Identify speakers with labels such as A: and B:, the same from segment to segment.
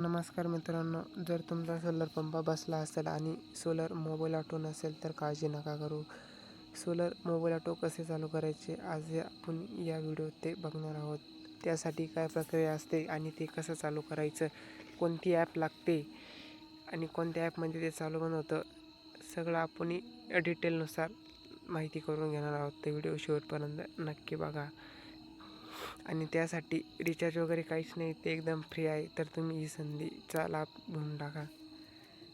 A: नमस्कार मित्रांनो जर तुमचा सोलर पंप बसला असेल आणि सोलर मोबाईल ऑटो नसेल तर काळजी नका करू. सोलर मोबाईल ऑटो कसे चालू करायचे आज आपण या व्हिडिओत ते बघणार आहोत. त्यासाठी काय प्रक्रिया असते आणि ते कसं चालू करायचं कोणती ॲप लागते आणि कोणत्या ॲपमध्ये ते चालू पण होतं सगळं आपण डिटेलनुसार माहिती करून घेणार आहोत. ते व्हिडिओ शेवटपर्यंत नक्की बघा. आणि त्यासाठी रिचार्ज वगैरे काहीच नाही ते एकदम फ्री आहे. तर तुम्ही ही संधीचा लाभ घेऊन टाका.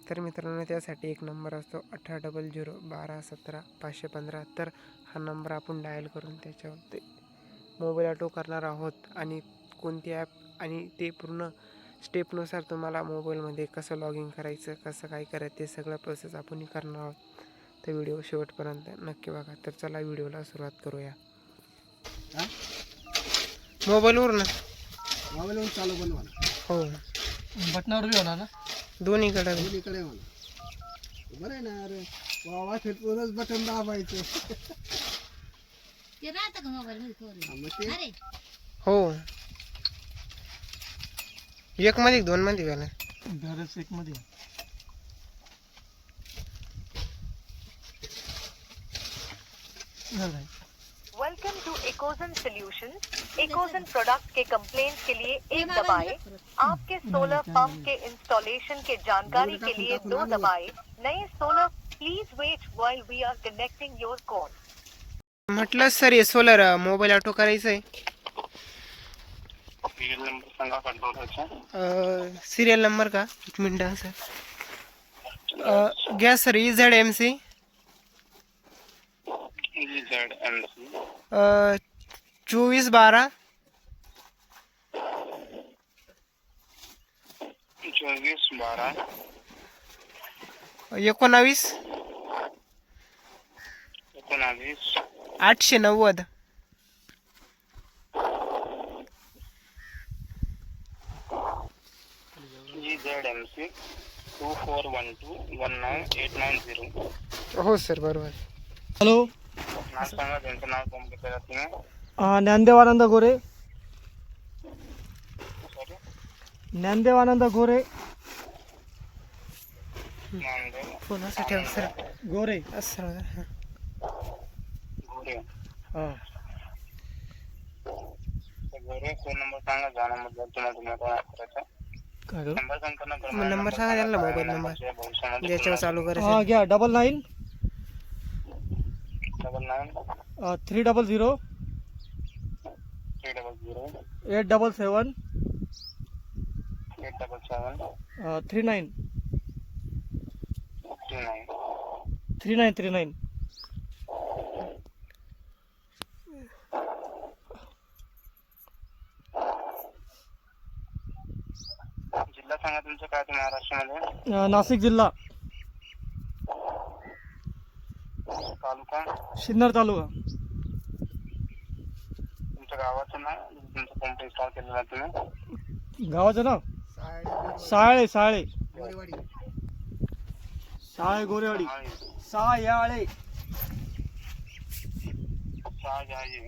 A: तर मित्रांनो त्यासाठी एक नंबर असतो अठरा डबल झिरो बारा सतरा पाचशे पंधरा. तर हा नंबर आपण डायल करून त्याच्यावर ते मोबाईल ऑटो करणार आहोत. आणि कोणती ॲप आणि ते पूर्ण स्टेपनुसार तुम्हाला मोबाईलमध्ये कसं लॉग इन करायचं कसं काय करायचं ते सगळं प्रोसेस आपण करणार आहोत. तर व्हिडिओ शेवटपर्यंत नक्की बघा. तर चला व्हिडिओला सुरुवात करूया. मोबाईलवरून
B: मोबाईलवरून चालू म्हणा
A: हो.
C: बटनावर बी होणार ना?
A: दोन्हीकडे
B: दोन्हीकडे म्हणा बरं आहे ना अरे. बटन दाबायचं.
D: ते राहतं का मोबाईल मध्ये फ़ोन?
B: हा, मग ते.
D: अरे.
A: हो. एक मध्ये दोन मध्ये गेला
C: एक मध्ये. झालं आहे.
E: Welcome to Ecozen Solutions Ecozen product K complaint के लिए एक दबाए। आपके सोलर पंप के इंस्टॉलेशन के जानकारी के लिए दो दबाए। नए solar please wait while we are connecting your call
A: म्हटलं सर हे सोलर मोबाईल ऑटो करायचं आहे सिरियल नंबर का? एक मिनटं सर। घ्या sir E Z M C चोवीस बारह
F: चोवीस बारा.
A: एकोणावीस.
F: एकोणावीस.
A: आठशे नव्वद.
F: G Z M C two four one two one nine eight nine zero.
A: हो सर बरोबर.
C: हॅलो.
F: सांगा त्यांचं नाव कॉम केलं तुम्ही
C: अं, ज्ञानदेव आनंद गोरे
F: सॉरी
C: ज्ञानदेव आनंद गोरे
F: नामदेव
A: फोन असं ठेवा सर
C: गोरे
A: असं हां.
C: हां
F: तर फोन नंबर सांगा ज्या नंबर तुम्हाला तुम्हाला कॉल करायचा
C: काय करू
F: नंबर
A: नंबर सांगा त्यांना मोबाईल नंबर ज्याच्यावर चालू
C: हा
A: करायचं
C: घ्या double nine
F: double nine
C: three double zero
F: three double zero
C: eight double seven
F: eight double seven
C: three nine
F: three nine
C: three nine three nine
F: जिल्हा सांगा तुमचं काय महाराष्ट्रामध्ये?
C: नाशिक जिल्हा
F: तालुका
C: सिन्नर तालुका.
F: तुमच्या गावाचं नाव तुमचं पंप इन्स्टॉल केलेला तुम्ही?
C: गावाचं नाव? साळे साळे.
B: गोरेवाडी
C: साळे गोरेवाडी. सायाळे.
F: शहाजहाजी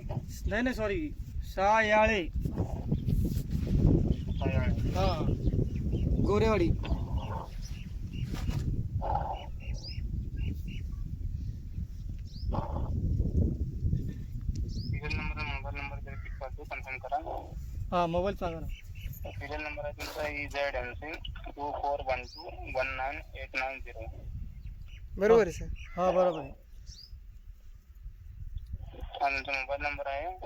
C: नाही नाही सॉरी सायाळे.
F: शहाजहाजी
C: हा. गोरेवाडी. हा मोबाईल सांगा ना.
F: सिरियल नंबर आहे तुमचा E Z M C two four one two one nine eight nine zero
A: बरोबर आहे सर
C: हा बरोबर आहे.
F: आणि तुमचा मोबाईल नंबर आहे.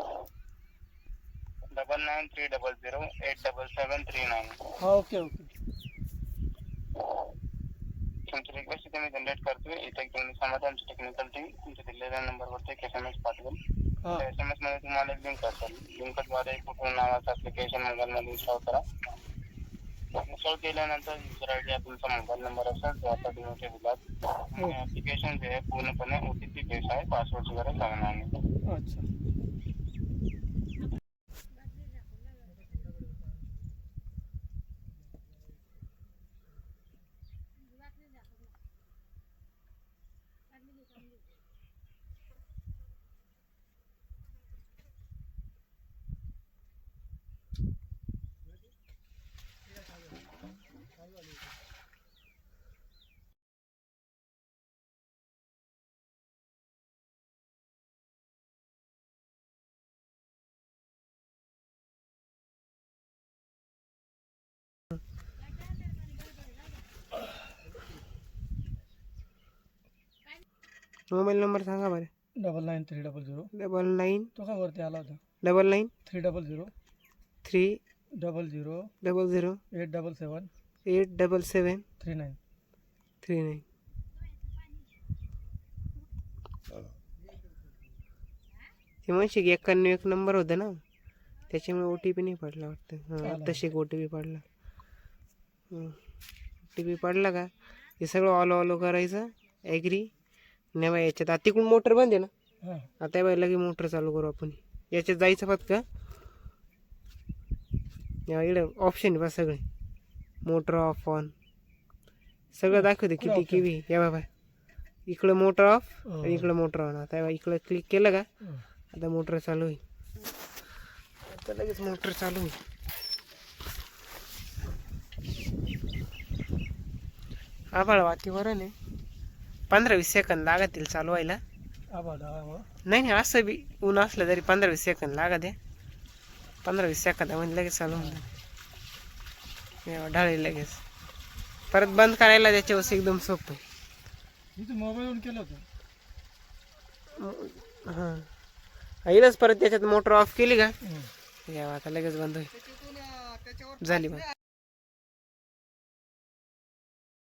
F: Double nine three double zero eight double seven three nine
C: हा ओके ओके.
F: तुमची रिक्वेस्ट इथे मी जनरेट करतोय. इथे घेऊन समाज आमची टेक्निकल टीम तुमच्या दिलेल्या नंबरवरती एक एस एम एस पाठवेल.
C: हा
F: एस मध्ये तुम्हाला एक लिंक असेल लिंकद्वारे कुठून नावाचं ऍप्लिकेशन मोबाईलमध्ये इन्स्टॉल करा। इन्स्टॉल केल्यानंतर युजर आय डी तुमचा मोबाईल नंबर असेल तो आता तुम्ही दिलात ऍप्लिकेशन जे आहे पूर्णपणे ओ टी पी बेस आहे पासवर्डची गरज लागणार नाही
C: अच्छा।
A: मोबाईल नंबर सांगा बरं.
C: Double nine three double zero.
A: Double nine
C: तो का वरती आला होता?
A: Double nine
C: three double zero.
A: Three
C: double zero.
A: Double zero.
C: Eight double seven.
A: Eight double seven.
C: Three nine.
A: Three nine. ते म्हणशी एक्काण्णव एक नंबर होता ना? त्याच्यामुळे ओ टी पी नाही पडला वाटतं. हाँ तशी ओ टी पी पडला. ओ टी पी पडला का? हे सगळं ऑलो ऑलो करायचं. ॲग्री नाही बा याच्यात आता तिकडून मोटर बंद आहे ना. आता बाई लगे मोटर चालू करू आपण. याच्यात जायचं फक्त. का या इकडे ऑप्शन आहे बा सगळे. मोटर ऑफ ऑन सगळं दाखवते किती किवी या बाबा. इकडं मोटर ऑफ आणि इकडं मोटर ऑन आता इकडं क्लिक केलं का. आता मोटर चालू होईल. आता लगेच मोटर चालू होईल. आभाळ वातीवरण आहे. पंधरा वीस सेकंद लागतील चालू व्हायला.
C: आभाळ आभाळ
A: नाही नाही असं बी ऊन असलं तरी पंधरा वीस सेकंद लागत. आहे पंधरा वीस सेकंदामध्ये लगेच चालू होऊन ढाळी लगेच. परत बंद करायला त्याच्यावर एकदम सोपं आहे.
C: मी तर मोबाईलवरून केलं होतं.
A: हां. येईलच परत त्याच्यात मोटर ऑफ केली का. या आता लगेच बंद होईल. झाली बंद.